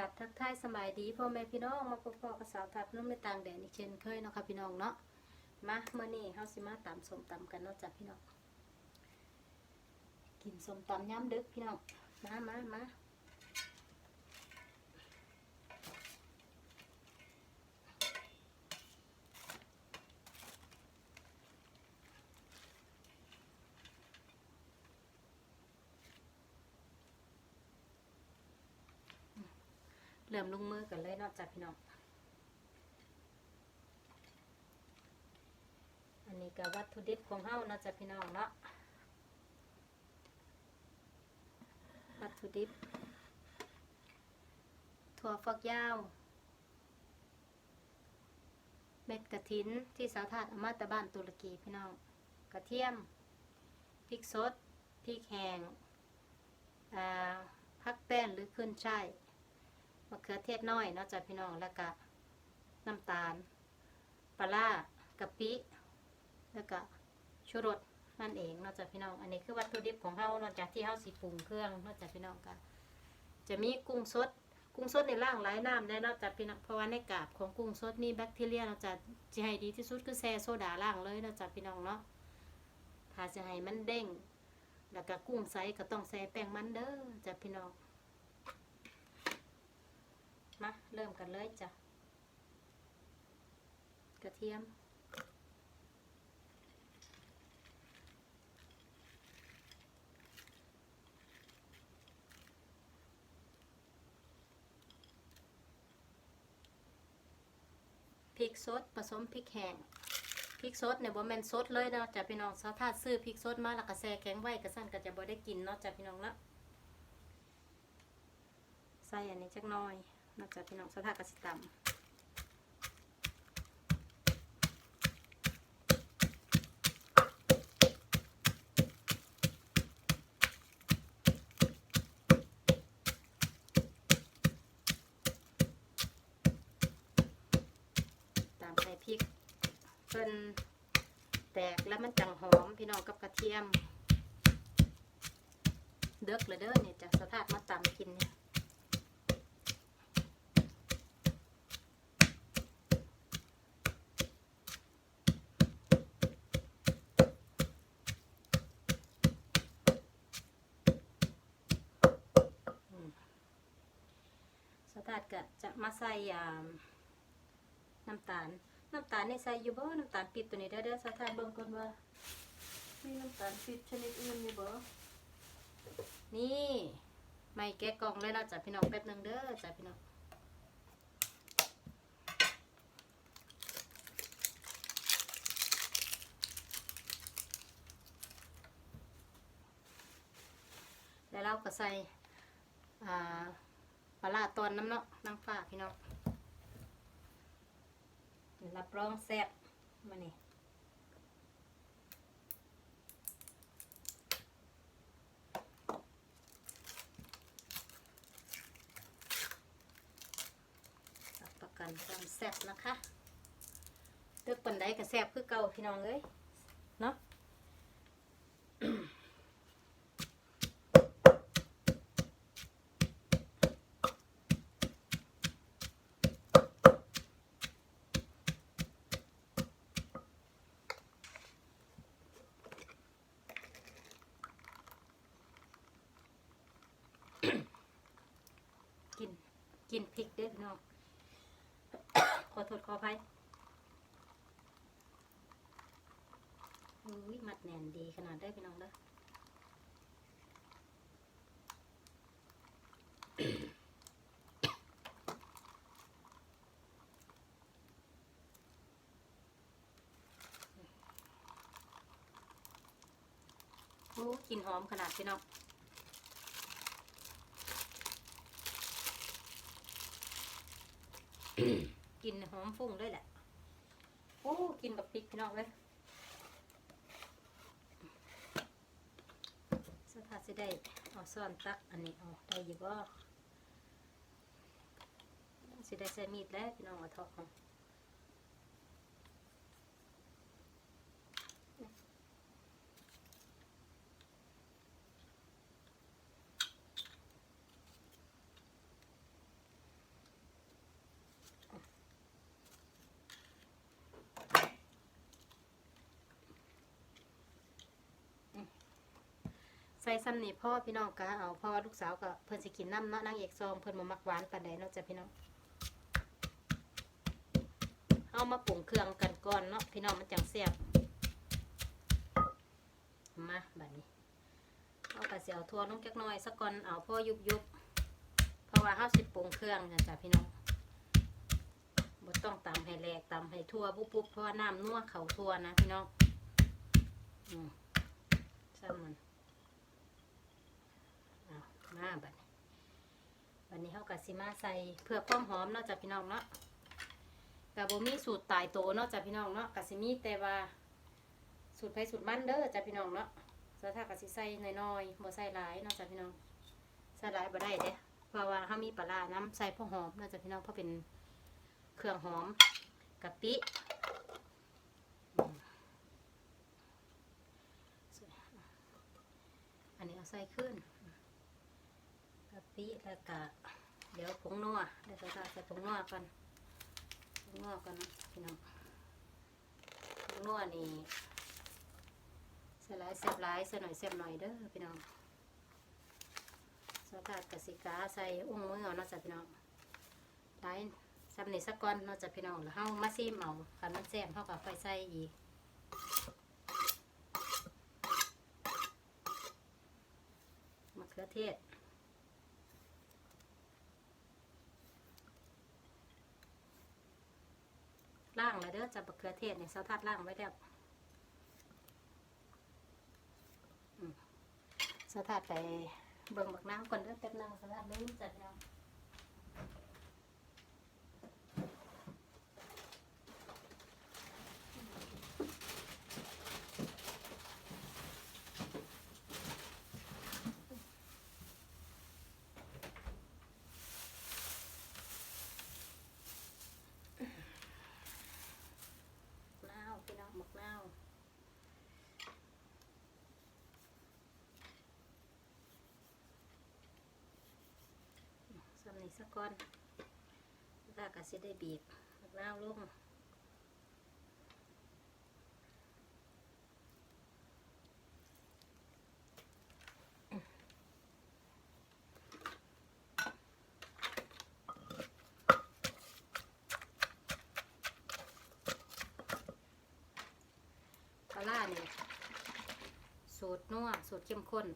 กับทักทายสบายดีพ่อแม่พี่น้องมาพบกับสาวทับนุ่มในต่างแดนอีกเช่นเคยเนาะค่ะพี่น้องเนาะมาเมื่อนี้เฮาสิมาตำส้มตำกันเนาะจ้ะพี่น้องกินส้มตำย้ำดึกพี่น้องมามามาเริ่มลงมือกันเลยเนาะจ้ะพี่น้อง อันนี้ก็วัตถุดิบของเฮาเนาะจ้ะพี่น้องเนาะ วัตถุดิบ ถั่วฝักยาว เม็ดกระถินที่สาวถาดอามาตะบ้านตุรกีพี่น้อง กระเทียม พริกสด พริกแห้งผักแป้นหรือขึ้นช่าย มะเขือเทศน้อยเนาะจ้ะพี่น้องแล้วก็น้ำตาลปลาร้ากะปิแล้วก็ชูรสนั่นเองเนาะจ้ะพี่น้อง อันนี้คือวัตถุดิบของเฮาเนาะจ้ะที่เฮาสิปรุงเครื่องเนาะจ้ะพี่น้องก็จะมีกุ้งสด กุ้งสดในล่างหลายน้ำได้เนาะจ้ะพี่น้องเพราะว่าในกาบของกุ้งสดมีแบคทีเรียเนาะจ้ะจะให้ดีที่สุดคือแซ่โซดาล่างเลยเนาะจ้ะพี่น้องเนาะถ้าจะให้มันเด้งแล้วก็กุ้งใสก็ต้องใส่แป้งมันเด้อจ้ะพี่น้อง มาเริ่มกันเลยจ้ะ กระเทียม พริกสดผสมพริกแห้งพริกสดเนี่ยบ่แม่นสดเลยเนาะจ้ะพี่น้องถ้าซื้อพริกสดมาแล้วก็แช่แข็งไว้ก็สั่นก็จะบ่ได้กินเนาะจ้ะพี่น้องเนาะใส่อันนี้จักหน่อย เนาะจ้ะพี่น้องสถากสิตำตามใส่พริกเพิ่นแตกแล้วมันจังหอมพี่น้องกับกระเทียม เด็กเลยเด้อเนี่ยจะสถาดมาตำกินเนี่ยอืมสถาดก็จะมา ใส่น้ำตาล น้ำตาลนี่ใส่อยู่บ่ น้ำตาลปิดตัวนี้เด้อเด้อสถานเบิ่งก่อนว่า มีน้ำตาลปิดชนิดอื่นอยู่บ่ นี่ไม่แกะกล่องเลยเนาะจ้ะพี่น้องแป๊บหนึงเด้อจ้ะพี่น้องแล้วเราก็ใส่อ่า ปลาตอนน้ำเนาะน้ำฟ้าพี่น้องรับรองแซ่บมานี่ประกันความแซ่บนะคะเลือกปันไดกับแซ่บคือเก่าพี่น้องเลยเนาะ กิน กินพริกเด้อพี่น้อง ขอ โทษขออภัยอุ้ยมัดแน่นดีขนาดได้พี่น้องเด้อโอ้กลินหอมขนาดพี่น้อง หอมฟุ้งด้วยแหละโอ้กินกับพริกพี่น้องเลยสถาสิได้เอาซ่อนตักอันนี้เอาได้อยู่บ่สิได้ใส่มีดแล้วพี่น้องเอาทอดของ ส่ซ้ำนี่พ่อพี่น้องก็เอาเพราะว่าลูกสาวก็เพิ่นสิกินน้ำเนาะนางเอกซองเพิ่นบ่มักหวานปานใดเนาะจ้ะพี่น้องเอามาปรุงเครื่องกันก่อนเนาะพี่น้องมันจังแซ่บมาบัดนี้เอากระเสียวทั่วลงจักหน่อยสักก่อนเอาพ่อยุบยุบๆเพราะว่าเฮาสิปรุงเครื่องนะจ้ะพี่น้องบ่ต้องตำให้แหลกตำให้ทั่วปุ๊บๆเพราะว่าน้ำนัวเขาทั่วนะพี่น้องอืมซ้ำมัน เอามาบัดนี้วั นนี้เขากะสิมาใส่เพื่อความหอมเนาะจ้ะพี่น้องเนาะกะบ่มีสูตรตายโตเนาะจ้ะพี่น้องเนาะกะสิมีแต่ว่าสูตรไผสูตรมันเด้อจ้ะพี่น้องเนาะสถ้ากะสิใส่น้อยๆบ่ใส่หลายเนาะจ้ะพี่น้องใส่หลายบ่ได้เด้เพราะว่าเฮามีปลาร้าน้ำใส่พอหอมเนาะจ้ะพี่น้องเพราะเป็นเครื่องหอมกะปิอันนี้เอาใส่ขึ้น ติแล้วก็เดี๋ยวผงนัวเดี๋ยวเราใส่ผงนัวกันผงนัวกันนะพี่น้องผงนัวนี่ใส่หลายเสียบหลายใส่หน่อยเสียบหน่อยเด้อพี่น้องสกัดกสิกาใส่อุ้งมือเอาเนาะจ้ะพี่น้องหลายซับนี่สักก้อนเนาะจ้ะพี่น้องแล้วเฮามาซิมเอาคันมันแซ่บเฮาก็ค่อยใส่อีกมะเขือเทศ ล่างแล้วเด้อ จะบะเขือเทศเนี่ยเสาทัดล่างไว้แล้วเสาทัดไปเบิ่งบักน้ำก่อนเด้อแป๊บนึงเสาทัดลืมจัดแล้วนาวพี่น้องบักนาวสำ นีสักก้อนแล้วก็สิได้บีบบักนาวลงปลาล่าเนี่ยสูตรนัวสูตรเข้มข้น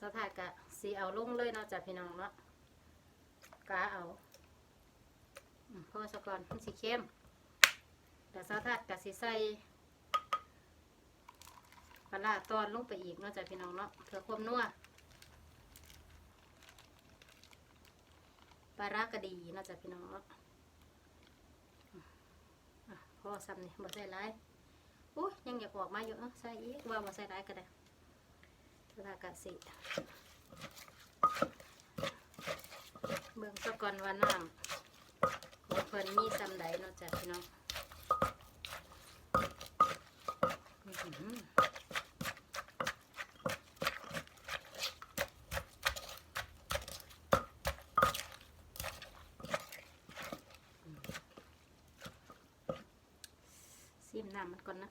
สถานกะสีเอาลงเลยเนาะจ้ะพี่น้องเนาะ กาเอาพ่อสะก่อนมันสีเข้มแต่สถานกะสีใสปลาล่าตอนลงไปอีกนาะจ้ะพี่น้องเนาะเพื่อความนัวปลาร้ากระดีนาะจ้ะพี่น้องเนาะพ่อซ้ำนี่บ่ใส่หลายอุ้ยยังอยากออกมาอยู่เอ้าใส่อีกว่ามาใส่ได้ก็ได้สถากาสิ เบิ่งซะก่อนว่าน้ำของเพิ่นมีซำใดเนาะจ้ะพี่น้องอื้อหือซิมน้ำมันก่อนนะ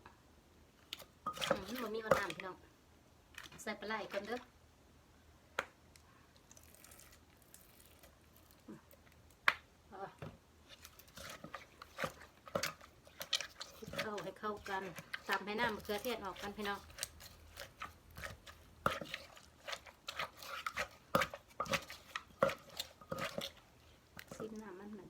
มบ่มีเอาน้ำพี่น้องใส่ปลาไหลก่อนเด้อมเอาคลุก เข้ากันตำให้น้ำมะเขือเทศออกกันพี่น้องซิมน้ำมันมัน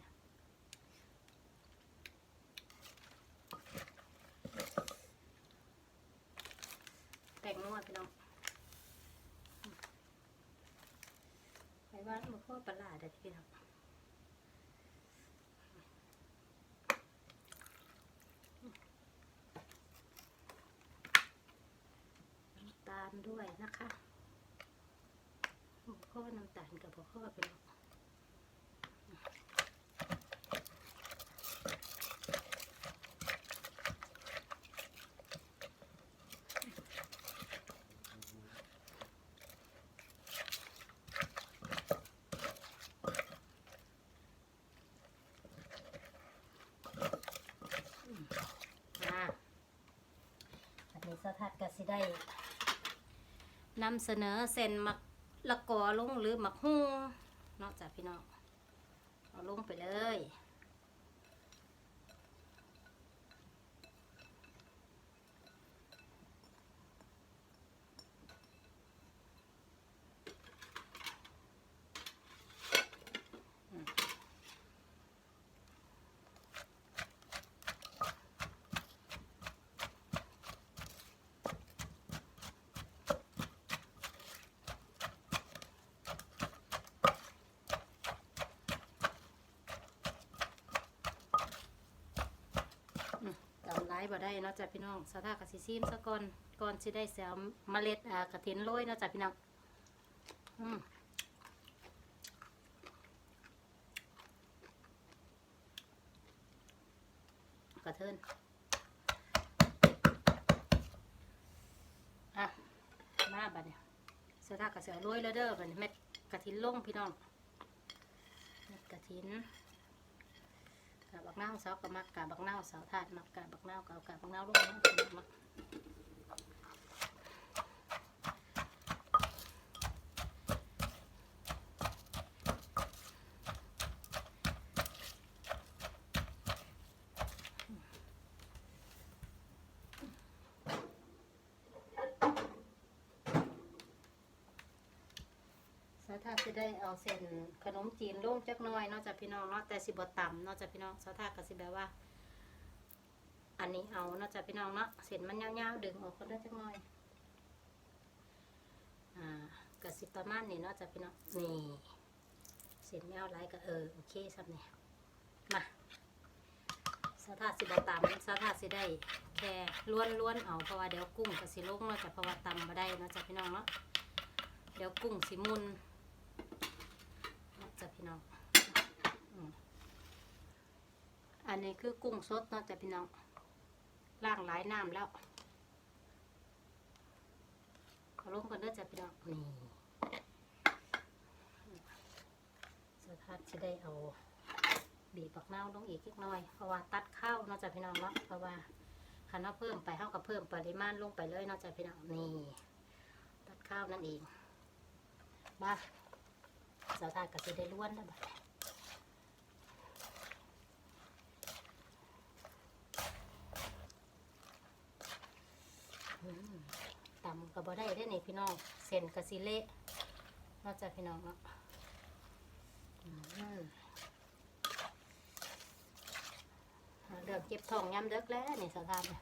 แตงนัวพี่น้องไปว่ามันพ่อปลาร้าได้อพี่น้องน้ำตาล ด้วยนะคะบ่พ่อน้ำตาลกับบ่พ่อพี่น้องอ่าอันนี้สะทัดก็สิได้ นำเสนอเส้นหมักละกอลงหรือหมักฮู้เนอกจากพี่น้องเอาลงไปเลย จำไร บ่ได้เนาะจ้ะพี่น้องสาธากสิซีมซะก่อนก่อนสิได้เสียเมล็ดอ่ากระถินโรยเนาะจ้ะพี่น้องอืมกระเทินอะมาบัดเนี่ยสาธากระเสียโรยแล้วเด้อบัดเม็ดกระถินลงพี่น้องเม็ดกระถิน กาบักนาวเสาวก็มักกาบักนาวเสาวถาดมักกาบักนาวก็เอากาบักนาวลูกน้องมัก สาวถาจะได้เอาเส้นขนมจีนลงจักหน่อยเนอกจากพี่น้องเนาะแต่สิบต่ำเนอกจากพี่น้องสาวถาก็สิแบบว่า อันนี้เอาเนอกจากพี่น้องเนาะเส้นมันยาวๆดึงออกก็ได้จักหน่อยอ่ากระสิประมาณนี้เนาะจากพี่น้องนี่เส้นยาวไรก็เออโอเคสับเนี่ยมาสาวถาสิบต่ำสาวถาสิได้แค่ล้วนๆเอาเพราะว่าเดี๋ยวกุ้งก็สิลงเนาะจากเพราะว่าตำมาได้เนาะจากพี่น้องเนาะเดี๋ยวกุ้งสิมุน จ้ะพี่น้องอันนี้คือกุ้งสดเนาะจ้ะพี่น้องล่างหลายน้ำแล้วเอาลงกันเด้อจ้ะพี่น้องนี่สทัดจะได้เอาบีบปักเน่าลงอีกเล็กน้อย เพราะว่าตัดข้าวเนาะจ้ะพี่น้องเนาะเพราะว่าคันว่าเพิ่มไปเท่ากับเพิ่มปริมาณลงไปเลยเนาะจ้ะพี่น้องนี่ ตัดข้าวนั่นเองมาาวตาก็สิได้ล้วนแล้วบัดตำก็บ่ได้ได้นี่พี่น้องเส้นกะสิเละนอกจากพี่น้องเนาะอืมอ่าเริ่มเจ็บทองย้ำเด็กแล้วนี่สาวตาเนี่ย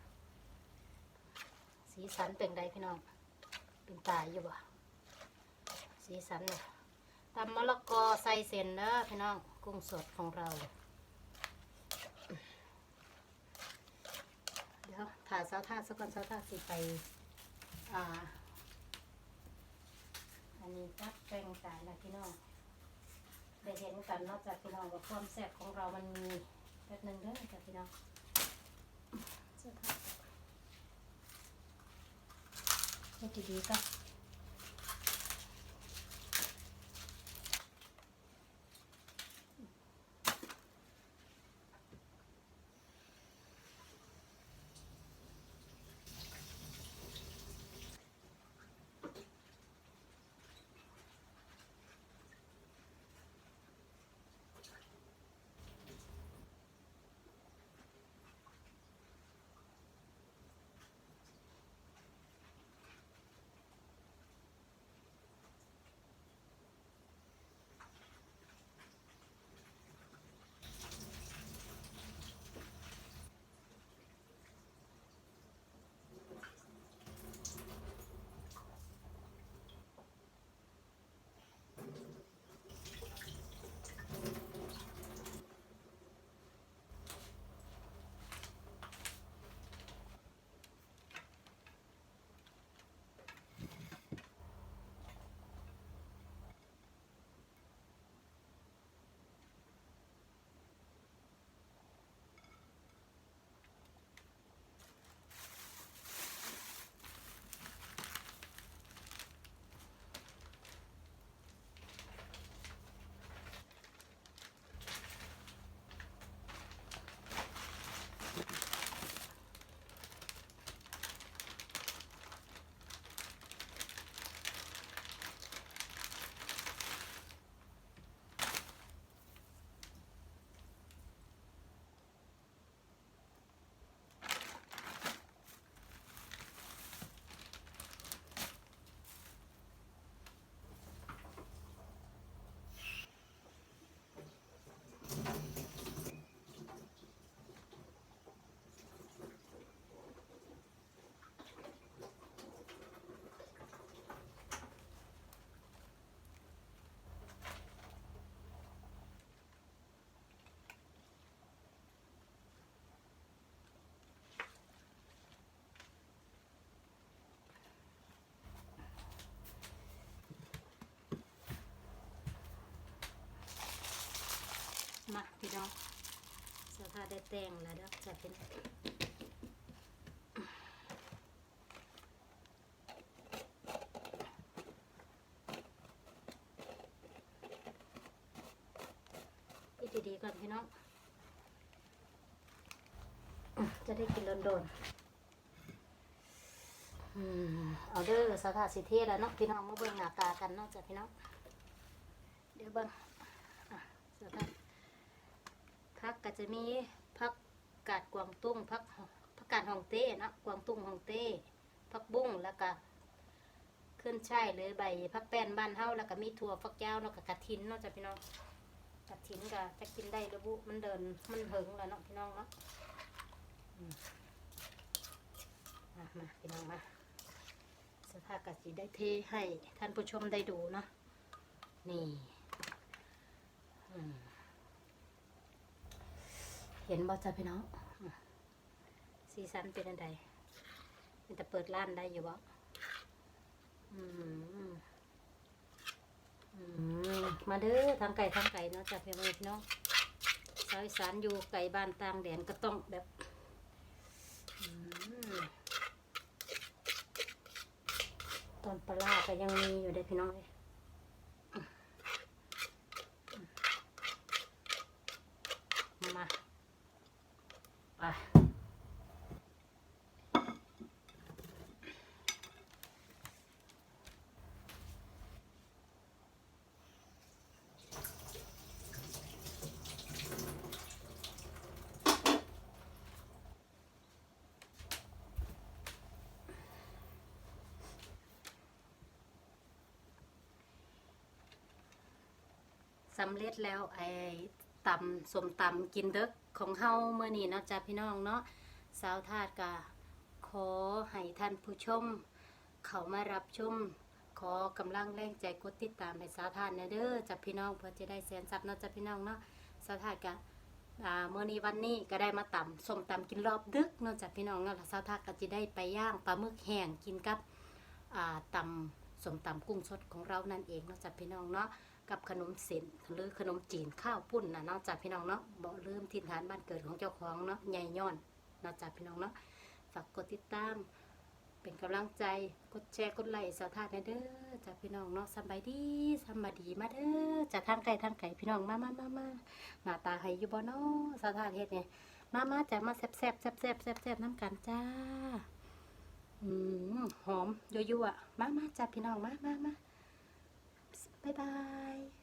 สีสันเป็นไดพี่น้อง เป็นตายอยู่บ่สีสันเนี่ย ตำมะละกอใส่เส้นเด้อพี่น้องกุ้งสดของเรา เดี๋ยวถ่ายเสาท่าสักก่อนเสาท่าสิไป อ่า อันนี้จักแปลงสายนะพี่น้องได้เห็นกันนอกจากพี่น้องว่าความแซ่บของเรามันมีแป๊บหนึงเด้อจ้ะพี่น้องเสาท่าเฮ็ดดีๆก็ มาพี่น้องสภาพได้แต่งแล้วเด้อจะเป็นปิดดีๆก่อนพี่น้องจะได้กินโดนๆอืมเอาเด้อสภาสิเทแล้วเนาะพี่น้องมาเบิ่งหน้าตากันเนาะจ้ะพี่น้องเดี๋ยวเบิ่งอะสภาพ พั กก็จะมีพักกาดกวางตุ้งพักพักกาดฮองเต้เนาะกวางตุ้งฮองเต้พักบุ้งแล้วก็ขึ้นช่ายเลยใบพักแป้นบ้านเฮาแล้วก็มีถั่วฟักยาวแล้วก็กระถินเนาะจ้ะพี่น้องกระถินก็จะกินได้รือบุมันเดินมันเหิงแล้วเนาะพี่น้องเนาะมาพี่น้องมาสภาพกะสีได้เทให้ท่านผู้ชมได้ดูเนาะนี่ อืม ห็นบ่จ้ะพี่น้องอืมสีสันเป็นอันใดมันจะเปิดร้านได้อยู่บ่อืมอืมมาเด้อทางไก่ทางไก่เนาะจ้ะพี่น้องพี่น้องสาวอีสานอยู่ไก่บ้านต่างแดนก็ต้องแบบอตอนปลาก็ยังมีอยู่เด้พี่น้องเอ้ยอืมมา ไป สำเร็จแล้วไอ้ตำสมตำกินเด็กของเฮาเมื่อนี้เนาะจ้ะพี่น้องเนาะสาวทาดกะขอให้ท่านผู้ชม เขามารับชม ขอกำลังแรงใจกดติดตามให้สาวทาดนะเด้อจ้ะพี่น้องเพื่อจะได้แสนทรัพย์เนาะจ้ะพี่น้องเนาะสาวทาดกะอ่าเมื่อนี้วันนี้ก็ได้มาตำสมตำกินรอบดึกนาะจ้ะพี่น้องเนาะแล้วสาวทาดก็จะได้ไปย่างปลาหมึกแห้งกินกับอ่าตำสมตำกุ้งสดของเรานั่นเองนาะจ้ะพี่น้องเนาะ กับขนมเส้นหรือขนมจีนข้าวปุ้นนะเนาะจากพี่น้องเนาะบ่ลืมถิ่นฐานบ้านเกิดของเจ้าของเนาะใหญ่ย้อนนาะจากพี่น้องเนาะฝากกดติดตาม เป็นกำลังใจกดแชร์กดไลค์สาวทานเด้อจากพี่น้องเนาะสบายดีสบายดีมาเด้อจากทางไกลทางไกลพี่น้องมามามามาหน้าตาให้อยู่บ่เนาะสาวทานเฮ็ดเนี่ยมามาจากมาแซ่บแซ่บแซ่บแซ่บแซ่บแซ่บน้ำกันจ้าอืมหอมยั่วมามาจ้าพี่น้องมามามา บ๊ายบาย